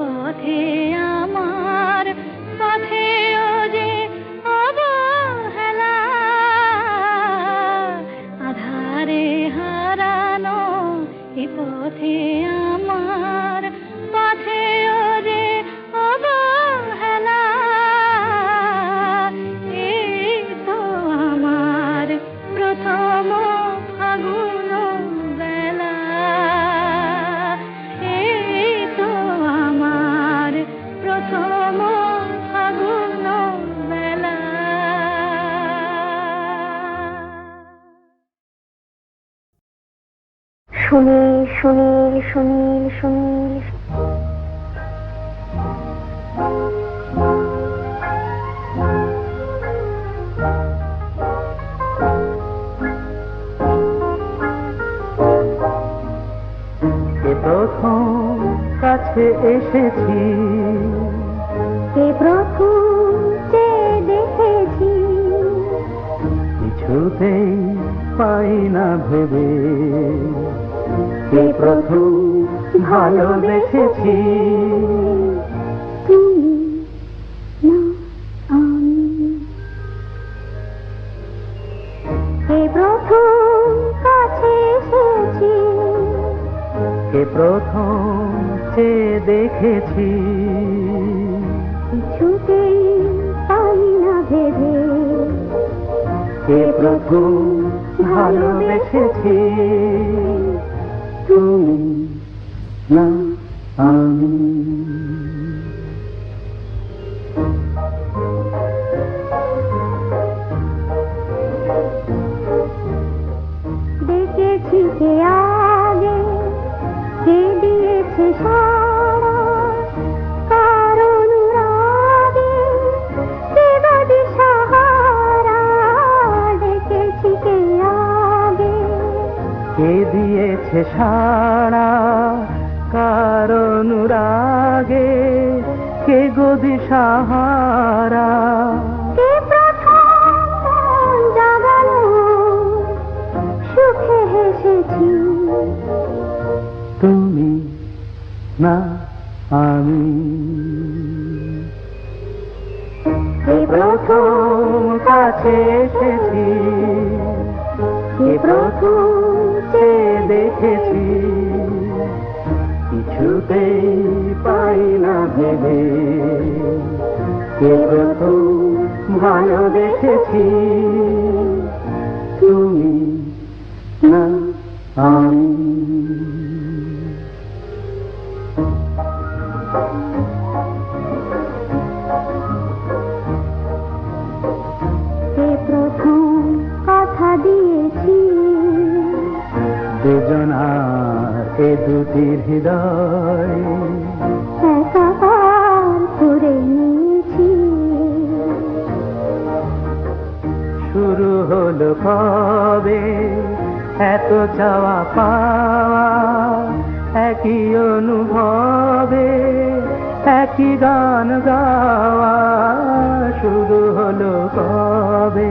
পথে আমার পথেও যে অবহেলা। আধারে হারানো এ পথে আমার। সুনীল সুনীল সুনীল সুনীল প্রথম কাছে এসেছি। কে প্রথম যে দেখেছি। কিছুতেই পাই না ভেবে। কে প্রথম ভালোবেসেছি। তুমি প্রথম কাছে এসেছি। প্রথম চেয়ে দেখেছি। না আমি দেখেছি কে আগে কে দিয়েছে সারা। কারণ রাগে কে বাদে সাহারা। দেখেছি কে আগে? কে দিয়েছে সাড়া কার অনুরাগে? কে গদি সাহারা তুমি না আমি। প্রথম কাছে এসেছি? কে সে দেখেছি? কিছুতেই পাই না ভেবে। কে প্রথম ভালো দেখেছি। তুমি না আমি এ দুটি হৃদয়। করে নিয়েছি। শুরু হলো কবে? এত চাওয়া পাওয়া একই অনুভবে একই গান গাওয়া শুরু হলো কবে?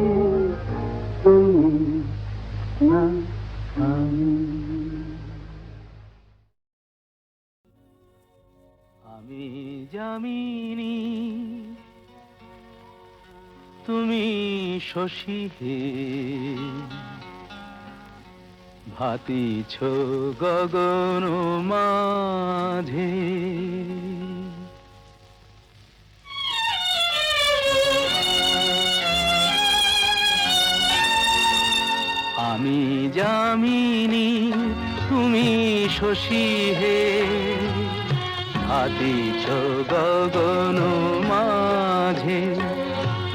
আমি আমি জামিনী তুমি শশী হে। ভাতিছ গগন মাঝে। আমি জামিনী তুমি শশী হে। ভাতিছ গগন মাঝে,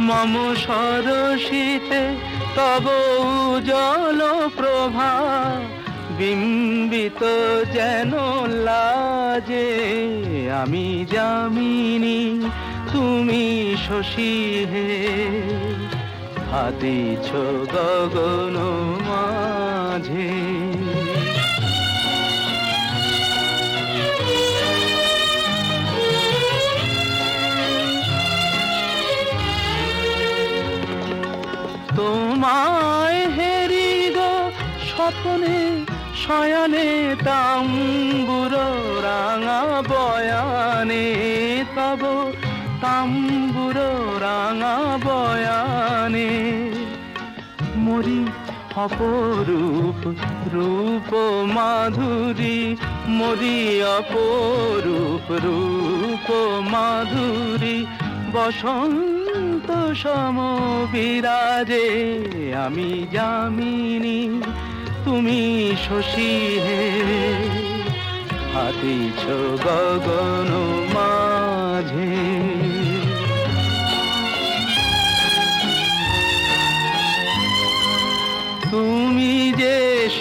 মম সরসিতে তব জল প্রভা, বিম্বিত যেন লাজে। আমি জামিনী তুমি শশী হে। হাতিছ গগন মাঝে। তোমায় হেরি গো স্বপ্নে শয়নে তাম্বুর রাঙা বয়ানে তব তাম্বুর রাঙা মরি অপরূপ রূপ মাধুরী। মরি অপরূপ রূপ মাধুরী। বসন্ত সম বিরাজে আমি জামিনী তুমি শশী হে। হাতিছ গগন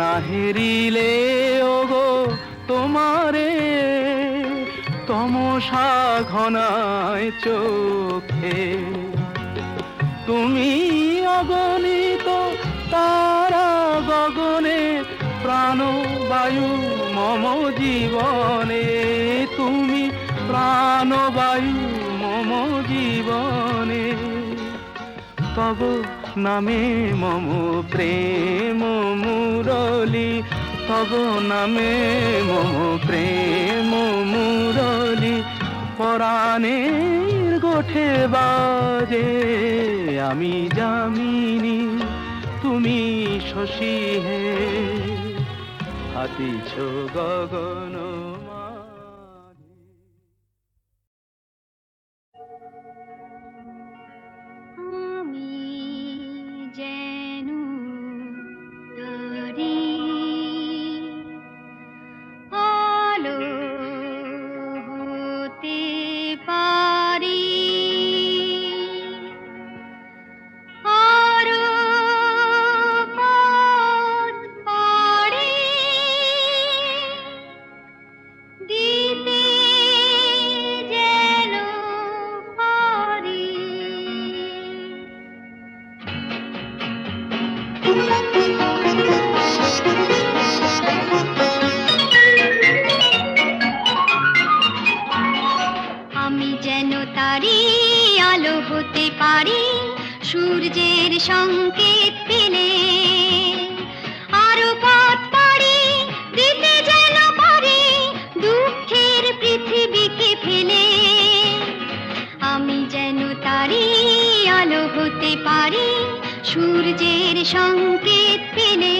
না হেরিলে, ওগো তোমারে তমসা ঘনায় চোখে। তুমি অগণিত তারা গগনে প্রাণ বায়ু মম জীবনে। তুমি প্রাণ বায়ু মম জীবনে। তব নামে মম প্রেম মুরলি, তব নামে মম প্রেম মুরলি। পরাণের গোঠে বাজে, আমি জামিনী তুমি শশী হে। হাতিছ গগন হতে পারে। সূর্যের সংকেত পেলে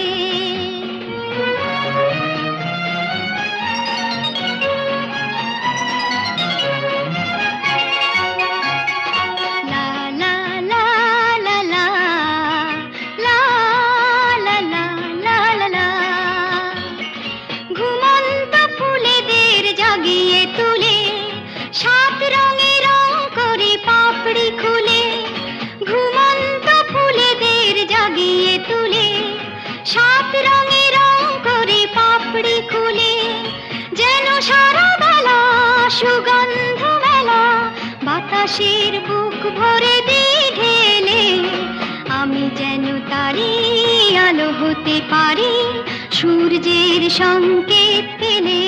বাতাসের বুক ভরে দিয়ে আমি যেন তারি আলো হতে পারি সূর্যের সংকেত পেলে।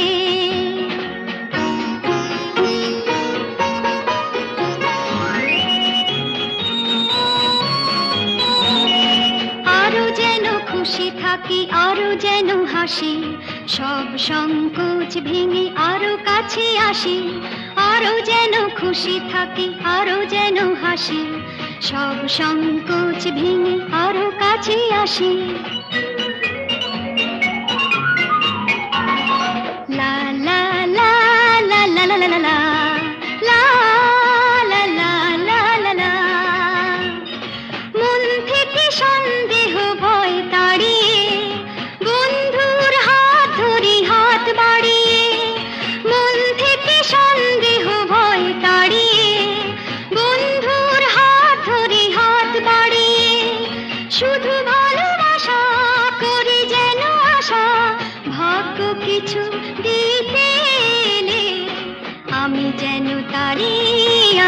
আরও যেন খুশি থাকি, আরও যেন হাসি, সব সংকোচ ভেঙে আরও কাছে আসি আরও যেন খুশি থাকি আরও যেন হাসি। সব সংকোচ ভেঙে আরও কাছে আসি।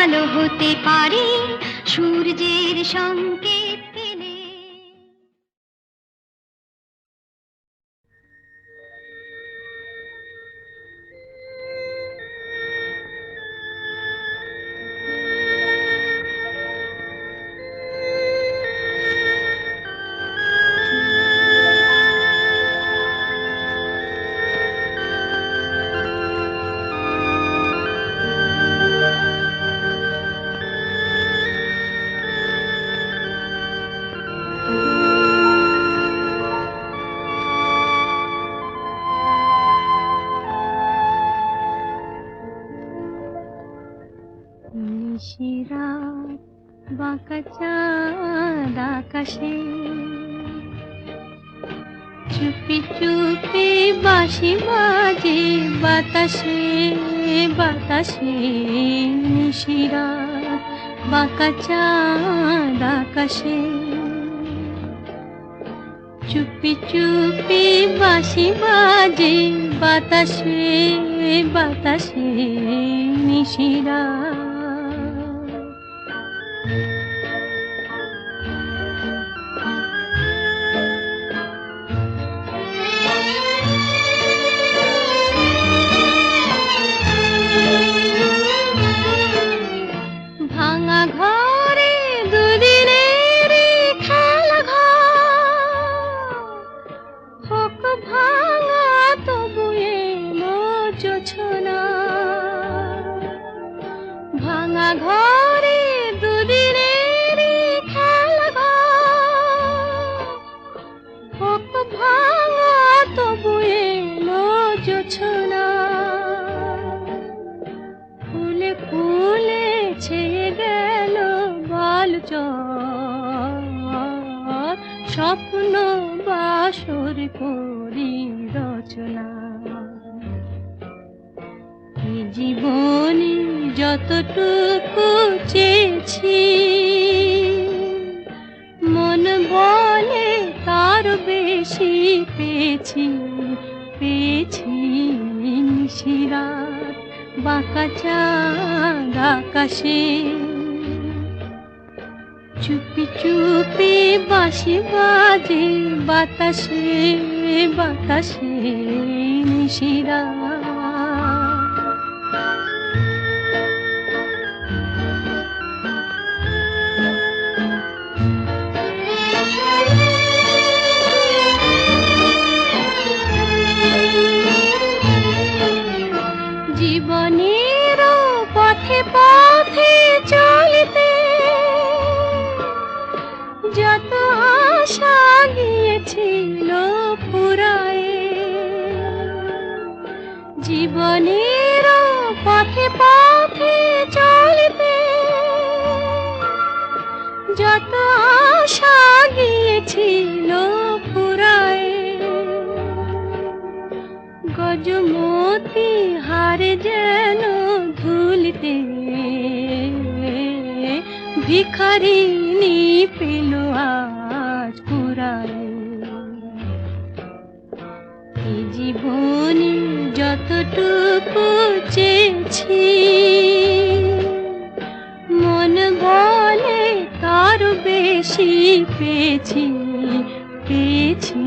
আলো হতে পারে। সূর্যের সংকেত নিশিরাত বাঁকা চাঁদ আকাশে। চুপি চুপি বাঁশি বাজে বাতাসে বাতাসে নিশিরাত বাঁকা চাঁদ আকাশে। চুপি চুপি বাঁশি বাজে বাতাসে বাতাসে নিশিরা নিশিরাত বাঁকা চাঁদ আকাশে। চুপি চুপি বাঁশি বাজে বাতাসে বাতাসে নিশিরা। জীবনের পথে পথে চলতে যত আশা গিয়েছিল ফুরায়ে গজমতি হারে যেন ধুলিতে ভিখারিনী পেল আজ যতটুকু চেয়েছি? মন পেয়েছি পেয়েছি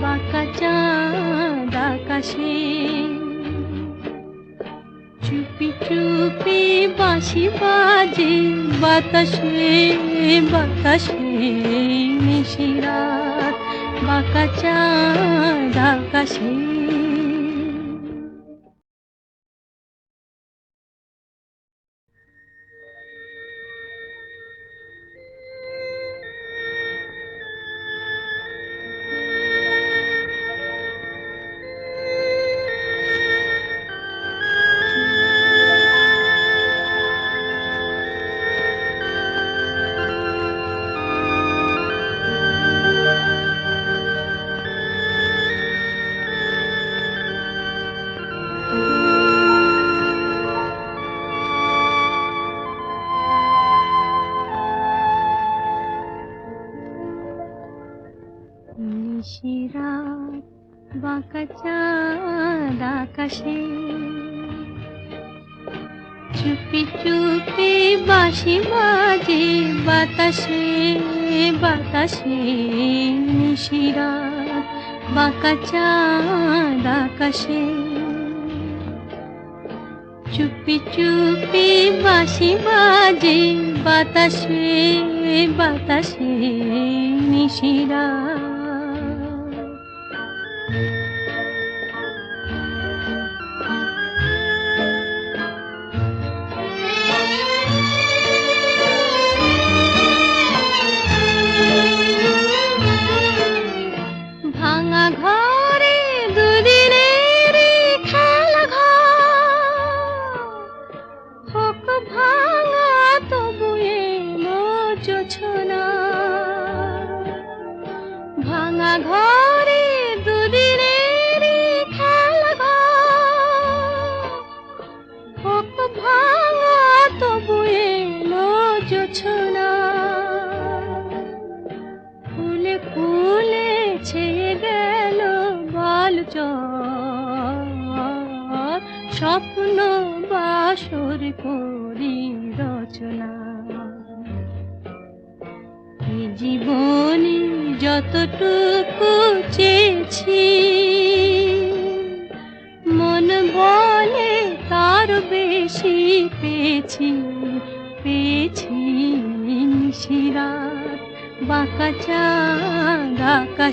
বাঁকা চাঁদ আকাশে। চুপি চুপি বাঁশি বাজে বাতাসে বাতাসে নিশিরাত। বাঁকা চাঁদ আকাশে আকাশে চুপি চুপি বাঁশি বাজে বাতাসে বাতাসে নিশিরাত বাঁকা চাঁদ আকাশে। চুপি চুপি বাঁশি বাজে বাতাসে বাতাসে নিশিরা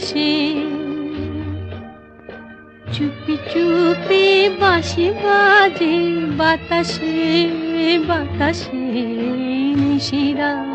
আকাশে চুপি চুপি বাঁশি বাজে বাতাসে বাতাসে নিশিরা।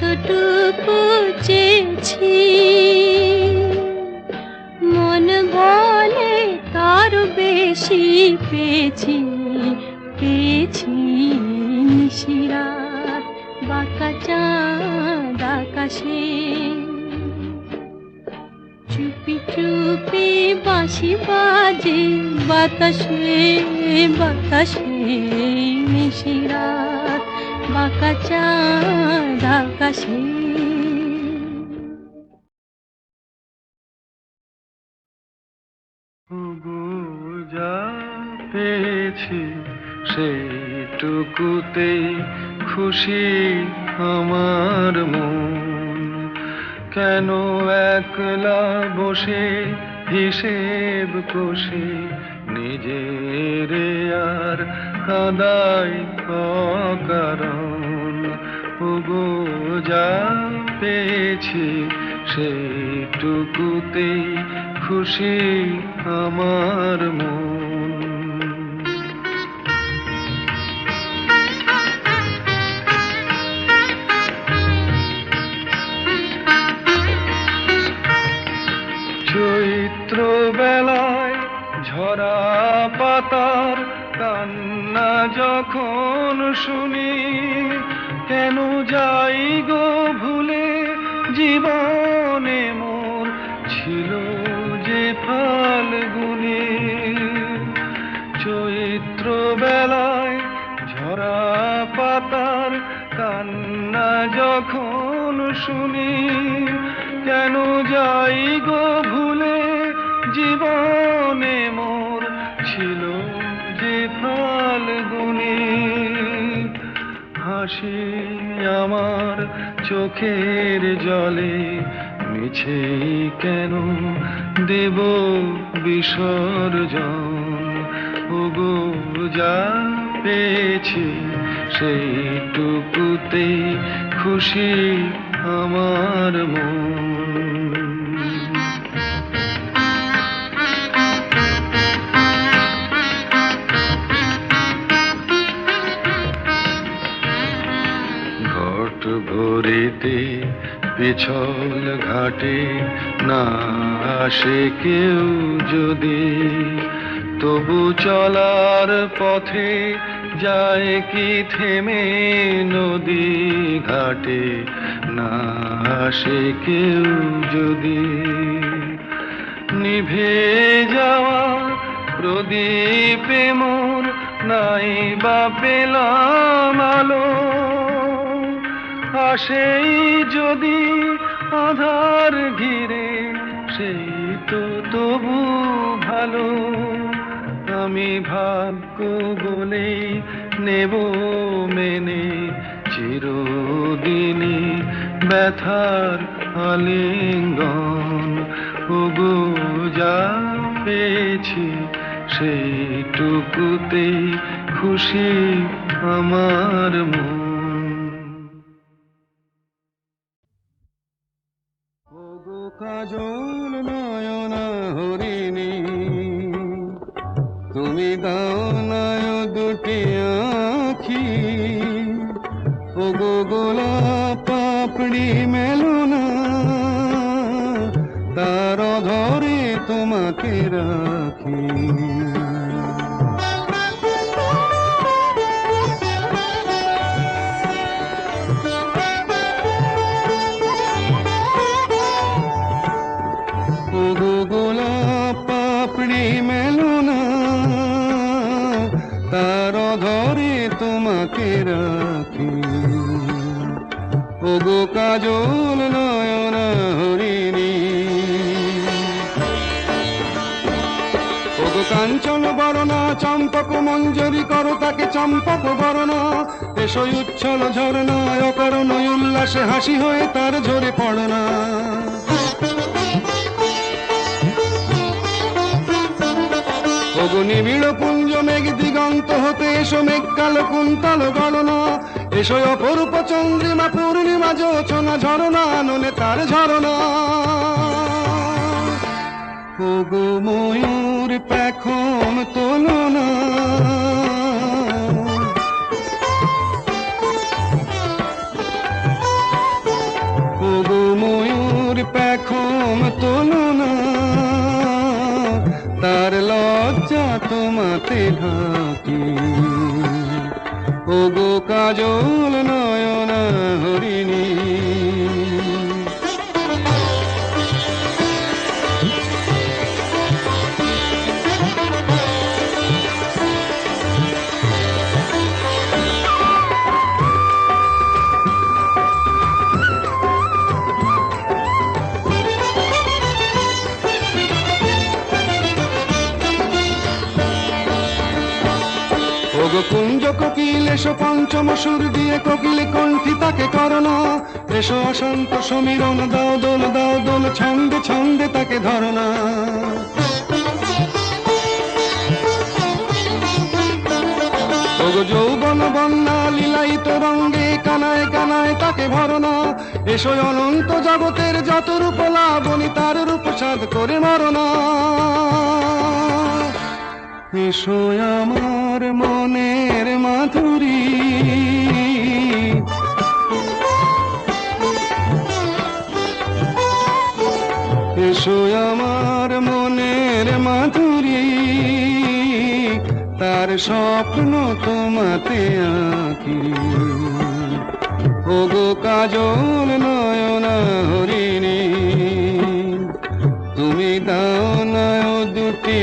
যতটুকু চেয়েছি? মন বলে তার বেশি পেয়েছি পেয়েছি নিশিরাত, বাঁকা চাঁদ আকাশে। চুপি চুপি বাঁশি বাজে বাতাসে বাতাসে নিশিরাত। বাঁকা চাঁদ আকাশে। যা খুশি আমার মন। কেন একলা বসে হিসেব কষে নিজের আর কাদাই কারণ উগো যা পেয়েছি সেইটুকুতেই খুশি আমার মন। যখন শুনি, কেন যাই গো ভুলে, জীবনে মোর ছিল যে ফাল্গুনে। হাসি আমার চোখের জলে, মিছে কেন দেব বিসর্জন? ওগো যা পেয়েছি সেইটুকুতে খুশি আমার মন। ঘট ভরিতে পিছল ঘাটে না আসে কেউ যদি তবু চলার পথে যায় কি থেমে নদী ঘাটে? না আসে কেউ যদি। নিভে যাওয়া প্রদীপে মোর নাই বা পেলাম আলো। আসেই যদি আধার ঘিরে, সেই তো তবু ভালো। আমি ভাগ্য বলেই নেব মেনে চিরদিনই ব্যথার আলিঙ্গন ওগো যা পেয়েছি সেইটুকুতেই খুশি আমার মন। কাজল সজল নয়ন হরিণী। কাঞ্চন বরণা, চম্পক মঞ্জরি করো, তাকে চম্পক বরণা। এসই উচ্ছল ঝরনা অকরণ উল্লাসে, হাসি হয়ে তার ঝরে পড় না নিবিড় পুঞ্জ, মেঘ দিগন্ত হতে এসো মেঘ কাল কুন্তল গণনা এসো অপর চন্দ্রিমা, পূর্ণিমা যোচনা ঝরনা ননে তার ঝরনা। ওগো ময়ূর, পেখম তোলনা ওগো ময়ূর, পেখম তোলনা তার লজ্জা তোমাতে ঢাকি ওগো কাজল নয়না হরিণী। কোকিল, এসো পঞ্চম সুর দিয়ে কোকিলে কণ্ঠি তাকে করোনা এসো অশান্ত সমীরণ, দাও দোল দাও দোল, ছন্দে ছন্দে তাকে ধরনা যৌবন বন্যা, লীলায়িত রঙ্গে কানায় কানায় তাকে ভরনা এসো অনন্ত জগতের যত রূপ লাবণী, তার রূপ সাধ করে মরনা এসো আমার মনের এসো আমার মনের মাধুরী। তার স্বপ্ন তোমাতে আঁকি। ওগো কাজল নয়না হরিণী, তুমি দাও নয় দুটি